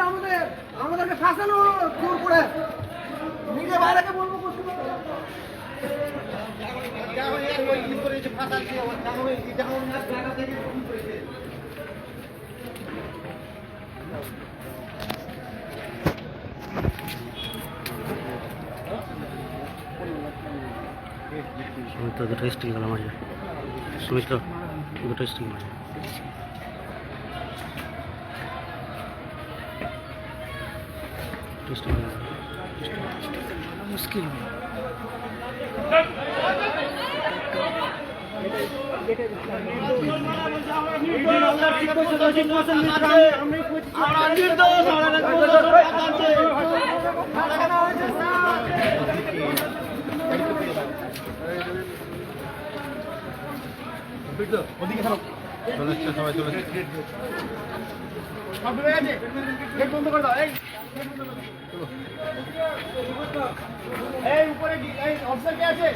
আমাদের আমাদেরকে ফাঁসানো জোর করে নিজে বাইরেকে বলব। সুমিত্র দুটো স্টিল গেল মাঝে সুমিত্র দুটো স্টিল মুশকিল চলে এসছে সবাই চলে এই উপরে কি- এই অফিসার কে আছে?